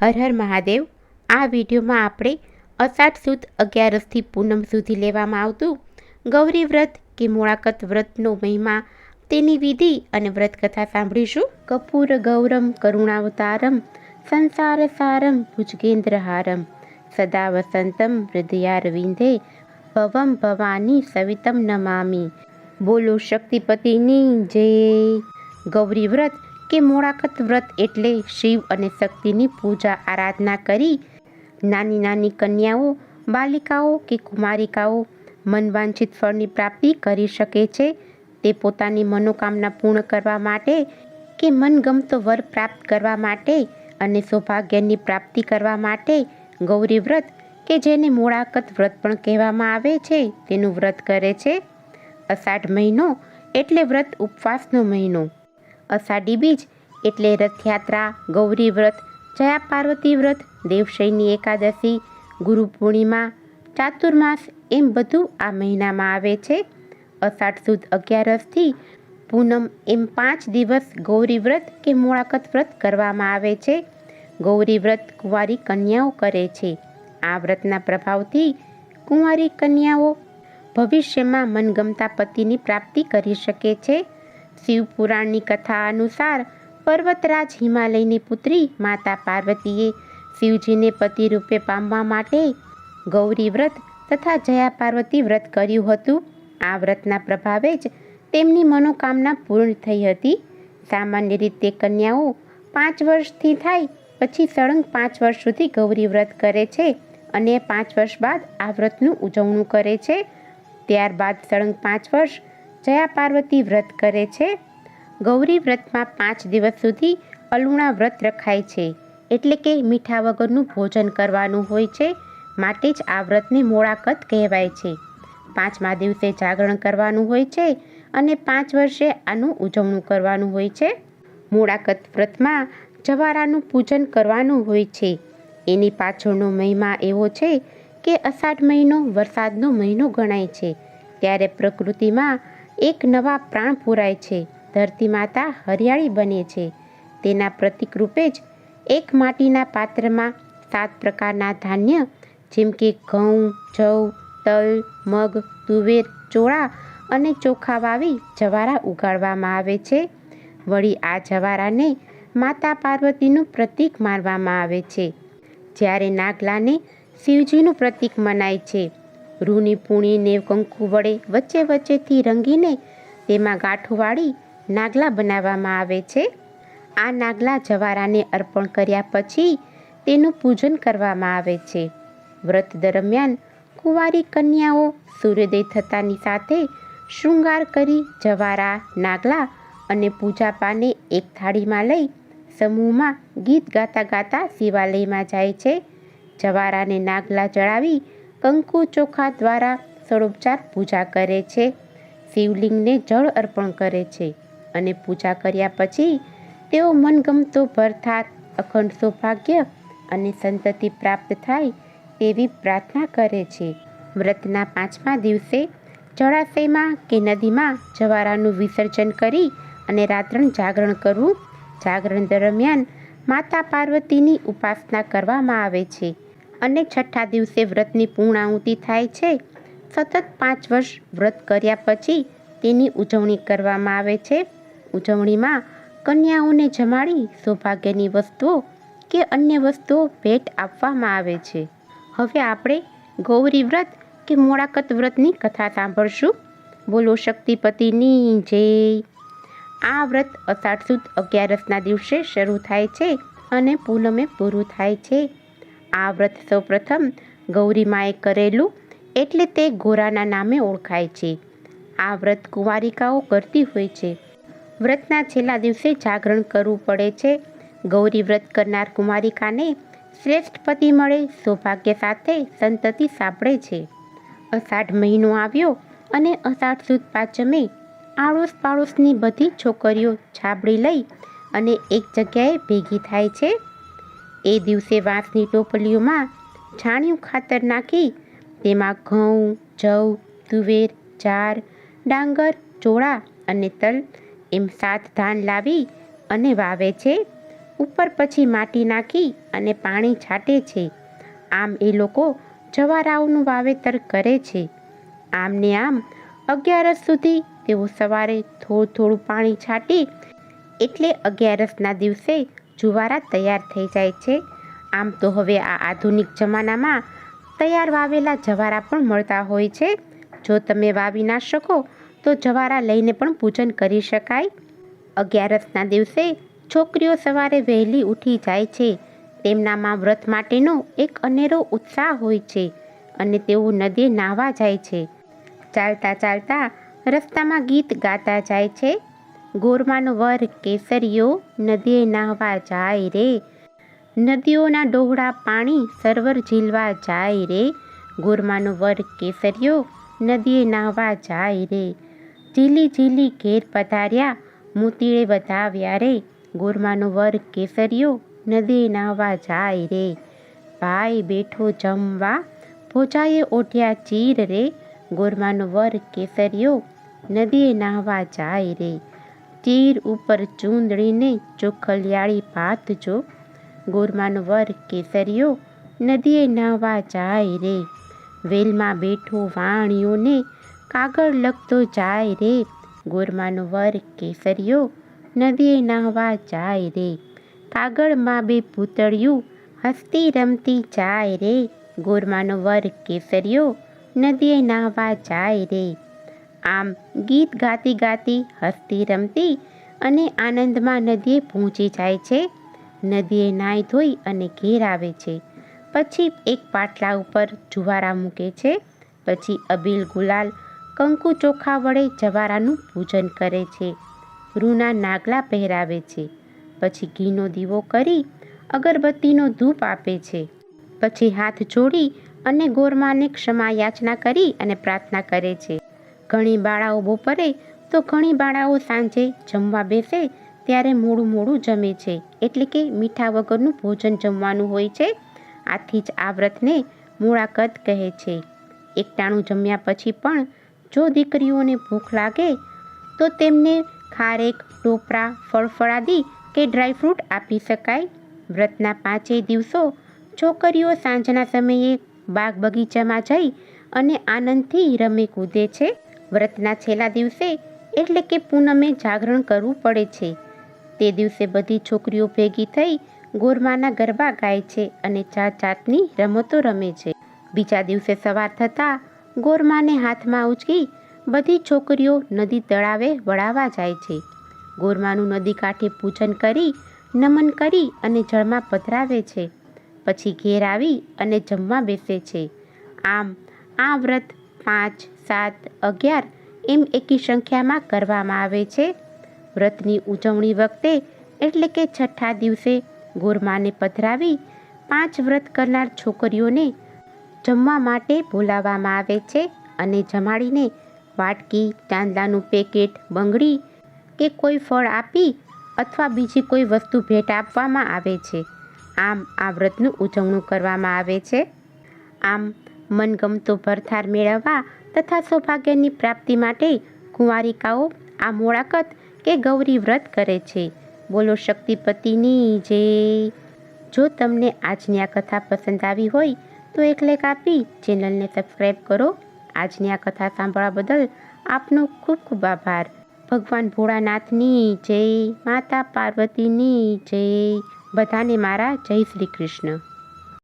હર હર મહાદેવ. આ વિડીયોમાં આપણે અષાઢ સુદ અગિયારસથી પૂનમ સુધી લેવામાં આવતું ગૌરી વ્રત કે મોળાકત વ્રતનો મહિમા, તેની વિધિ અને વ્રત કથા સાંભળીશું. કપૂર ગૌરમ, કરુણાવતારમ, સંસાર સારમ ભુજગેન્દ્રહારમ સદા વસંતમ હૃદયારવિંદે, ભવમ ભવાની સવિતમ નમામી. બોલો શક્તિપતિની જય. ગૌરી વ્રત કે મોળાકત વ્રત એટલે શિવ અને શક્તિની પૂજા, આરાધના કરી નાની નાની કન્યાઓ, બાલિકાઓ કે કુમારિકાઓ મનવાંછિત ફળની પ્રાપ્તિ કરી શકે છે. તે પોતાની મનોકામના પૂર્ણ કરવા માટે કે મનગમતો વર પ્રાપ્ત કરવા માટે અને સૌભાગ્યની પ્રાપ્તિ કરવા માટે ગૌરી વ્રત કે જેને મોળાકત વ્રત પણ કહેવામાં આવે છે, તેનું વ્રત કરે છે. અષાઢ મહિનો એટલે વ્રત ઉપવાસનો મહિનો. અષાઢી બીજ એટલે રથયાત્રા, ગૌરી વ્રત, જયા પાર્વતી વ્રત, દેવશયની એકાદશી, ગુરુ પૂર્ણિમા, ચાતુર્માસ એમ બધું આ મહિનામાં આવે છે. અષાઢ સુદ અગિયારસથી પૂનમ એમ પાંચ દિવસ ગૌરી વ્રત કે મોળાકત વ્રત કરવામાં આવે છે. ગૌરી વ્રત કુંવારી કન્યાઓ કરે છે. આ વ્રતના પ્રભાવથી કુંવારી કન્યાઓ ભવિષ્યમાં મનગમતા પતિની પ્રાપ્તિ કરી શકે છે. શિવપુરાણની કથા અનુસાર પર્વતરાજ હિમાલયની પુત્રી માતા પાર્વતીએ શિવજીને પતિ રૂપે પામવા માટે ગૌરી વ્રત તથા જયા પાર્વતી વ્રત કર્યું હતું. આ વ્રતના પ્રભાવે જ તેમની મનોકામના પૂર્ણ થઈ હતી. સામાન્ય રીતે કન્યાઓ પાંચ વર્ષથી થાય, પછી સળંગ પાંચ વર્ષ સુધી ગૌરી વ્રત કરે છે અને પાંચ વર્ષ બાદ આ વ્રતનું ઉજવણું કરે છે. ત્યારબાદ સળંગ પાંચ વર્ષ જયા પાર્વતી વ્રત કરે છે. ગૌરી વ્રતમાં પાંચ દિવસ સુધી અલુણા વ્રત રખાય છે. એટલે કે મીઠા વગરનું ભોજન કરવાનું હોય છે. માટે જ આ વ્રતને મોળાકત કહેવાય છે. પાંચમા દિવસે જાગરણ કરવાનું હોય છે અને પાંચ વર્ષે આનું ઉજવણું કરવાનું હોય છે. મોળાકત વ્રતમાં જવારાનું પૂજન કરવાનું હોય છે. એની પાછળનો મહિમા એવો છે કે અષાઢ મહિનો વરસાદનો મહિનો ગણાય છે. ત્યારે પ્રકૃતિમાં એક નવા પ્રાણ પૂરાય છે. ધરતી માતા હરિયાળી બને છે. તેના પ્રતિક રૂપે જ એક માટીના પાત્રમાં સાત પ્રકારના ધાન્ય જેમ કે ઘઉં, જવ, તલ, મગ, તુવેર, ચોળા અને ચોખા વાવી જવારા ઉગાડવામાં આવે છે. વળી આ જવારાને માતા પાર્વતીનું પ્રતીક માનવામાં આવે છે. જ્યારે નાગલાને શિવજીનું પ્રતીક મનાય છે. રૂની પૂણીને કંકુ વડે વચ્ચે વચ્ચેથી રંગીને તેમાં ગાંઠો વાળી નાગલા બનાવવામાં આવે છે. આ નાગલા જવારાને અર્પણ કર્યા પછી તેનું પૂજન કરવામાં આવે છે. વ્રત દરમિયાન કુંવારી કન્યાઓ સૂર્યોદય થતાની સાથે શૃંગાર કરી જવારા, નાગલા અને પૂજા પાને એક થાળીમાં લઈ સમૂહમાં ગીત ગાતા ગાતા શિવાલયમાં જાય છે. જવારાને નાગલા ચડાવી કંકુ ચોખા દ્વારા ષોડોપચાર પૂજા કરે છે. શિવલિંગને જળ અર્પણ કરે છે અને પૂજા કર્યા પછી તેઓ મનગમતો ભરથાત અખંડ સૌભાગ્ય અને સંતતિ પ્રાપ્ત થાય તેવી પ્રાર્થના કરે છે. વ્રતના પાંચમા દિવસે જળાશયમાં કે નદીમાં જવારાનું વિસર્જન કરી અને રાત્રણ જાગરણ કરવું, જાગરણ દરમિયાન માતા પાર્વતીની ઉપાસના કરવામાં આવે છે. અને છઠ્ઠા દિવસે વ્રતની પૂર્ણાહુતિ થાય છે. સતત પાંચ વર્ષ વ્રત કર્યા પછી તેની ઉજવણી કરવામાં આવે છે. ઉજવણીમાં કન્યાઓને જમાડી સૌભાગ્યની વસ્તુઓ કે અન્ય વસ્તુઓ ભેટ આપવામાં આવે છે. હવે આપણે ગૌરી વ્રત કે મોળાકત વ્રતની કથા સાંભળશું. બોલો શક્તિપતિની જય. આ વ્રત અષાઢ સુદ અગિયારસના દિવસે શરૂ થાય છે અને પૂનમે પૂરું થાય છે. આ વ્રત સૌપ્રથમ ગૌરી માએ કરેલું એટલે તે ગોરાના નામે ઓળખાય છે. આ વ્રત કુંવારિકાઓ કરતી હોય છે. વ્રતના છેલ્લા દિવસે જાગરણ કરવું પડે છે. ગૌરી વ્રત કરનાર કુમારિકાને શ્રેષ્ઠ પતિ મળે, સૌભાગ્ય સાથે સંતતિ સાંભળે છે. અષાઢ મહિનો આવ્યો અને અષાઢ સુદ પાંચમે આડોશ પાડોશની બધી છોકરીઓ છાબડી લઈ અને એક જગ્યાએ ભેગી થાય છે. એ દિવસે વાંસની ટોપલીઓમાં છાણિયું ખાતર નાખી તેમાં ઘઉં, જવ, તુવેર, ચાર, ડાંગર, ચોળા અને તલ એમ સાત ધાન લાવી અને વાવે છે. ઉપર પછી માટી નાખી અને પાણી છાંટે છે. આમ એ લોકો જવારાઓનું વાવેતર કરે છે. આમને આમ અગિયારસ સુધી તેઓ સવારે થોડું થોડું પાણી છાંટી એટલે અગિયારસના દિવસે જુવારા તૈયાર થઈ જાય છે. આમ તો હવે આ આધુનિક જમાનામાં તૈયાર વાવેલા જવારા પણ મળતા હોય છે. જો તમે વાવી ના શકો, તો જવારા લઈને પણ પૂજન કરી શકાય. અગિયારસના દિવસે છોકરીઓ સવારે વહેલી ઉઠી જાય છે. તેમનામાં વ્રત માટેનો એક અનેરો ઉત્સાહ હોય છે અને તેઓ નદીએ નાહવા જાય છે. ચાલતા ચાલતા રસ્તામાં ગીત ગાતા જાય છે. ગોરમાનો વર કેસરીઓ નદીએ નાહવા જાય રે. નદીઓના ડોહળા પાણી સરવર ઝીલવા જાય રે. ગોરમાનો વર કેસરીઓ નદીએ નાહવા જાય રે. ઝીલી ઝીલી ઘેર પધાર્યા મોતીડે વધાવ્યા રે. ગોરમાનો વર કેસરીઓ નદીએ નાહવા જાય રે. ભાઈ બેઠો જમવા, ભોજાએ ઓઢ્યા ચીર રે. ગોરમાનો વર કેસરીઓ નદીએ નાહવા જાય રે. ચીર ઉપર ચૂંદડીને ચોખલિયાળી ભાત જો. ગોરમાનો વર કેસરીયો, નદીએ નાહવા જાય રે. વેલમાં બેઠો વાણિયોને કાગળ લખતો જાય રે. ગોરમાનો વર કેસરીયો, નદીએ નાહવા જાય રે. કાગળમાં બે પૂતળિયું હસતી રમતી જાય રે. ગોરમાનો વર કેસરીયો, નદીએ નાહવા જાય રે. આમ ગીત ગાતી ગાતી હસતી રમતી અને આનંદમાં નદીએ પહોંચી જાય છે. નદીએ નાહી ધોઈ અને ઘેર આવે છે. પછી એક પાટલા ઉપર જુવારા મૂકે છે. પછી અબીલ ગુલાલ કંકુ ચોખા વડે જવારાનું પૂજન કરે છે. રૂના નાગલા પહેરાવે છે. પછી ઘીનો દીવો કરી અગરબત્તીનો ધૂપ આપે છે. પછી હાથ જોડી અને ગોરમાને ક્ષમા યાચના કરી અને પ્રાર્થના કરે છે. ઘણી બાળાઓ બપોરે તો ઘણી બાળાઓ સાંજે જમવા બેસે ત્યારે મોડું મોડું જમે છે. એટલે કે મીઠા વગરનું ભોજન જમવાનું હોય છે. આથી જ આ વ્રતને મૂળાકત કહે છે. એકટાણું જમ્યા પછી પણ જો દીકરીઓને ભૂખ લાગે તો તેમને ખારેક ટોપરા ફળફળાદી કે ડ્રાયફ્રૂટ આપી શકાય. વ્રતના પાંચેય દિવસો છોકરીઓ સાંજના સમયે બાગ બગીચામાં જઈ અને આનંદથી રમે કૂદે છે. વ્રતના છેલ્લા દિવસે એટલે કે પૂનમે જાગરણ કરવું પડે છે. તે દિવસે બધી છોકરીઓ ભેગી થઈ ગોરમાના ગરબા ગાય છે અને જાત જાતની રમતો રમે છે. બીજા દિવસે સવાર થતાં ગોરમાને હાથમાં ઉચકી બધી છોકરીઓ નદી તળાવે વળાવવા જાય છે. ગોરમાનું નદી કાંઠે પૂજન કરી, નમન કરી અને જળમાં પધરાવે છે. પછી ઘેર આવી અને જમવા બેસે છે. આમ આ વ્રત પાંચ સાત અગિયાર એમ એકી સંખ્યામાં કરવામાં આવે છે. વ્રતની ઉજવણી વખતે એટલે કે છઠ્ઠા દિવસે ગોરમાને પધરાવી પાંચ વ્રત કરનાર છોકરીઓને જમવા માટે બોલાવવામાં આવે છે અને જમાડીને વાટકી, ચાંદલાનું પેકેટ, બંગડી કે કોઈ ફળ આપી અથવા બીજી કોઈ વસ્તુ ભેટ આપવામાં આવે છે. આમ આ વ્રતનું ઉજવણું કરવામાં આવે છે. આમ મનગમતો ભરથાર મેળવવા તથા સૌભાગ્યની પ્રાપ્તિ માટે કુંવારિકાઓ આ મોળાકત કે ગૌરી વ્રત કરે છે. બોલો શક્તિપતિની જે જો તમને આજની આ કથા પસંદ આવી હોય, તો એક લેખ આપી ચેનલને સબસ્ક્રાઈબ કરો. આજની આ કથા સાંભળવા બદલ આપનો ખૂબ ખૂબ આભાર. ભગવાન ભોળાનાથની જય, માતા પાર્વતીની જય. બધાને મારા જય શ્રી કૃષ્ણ.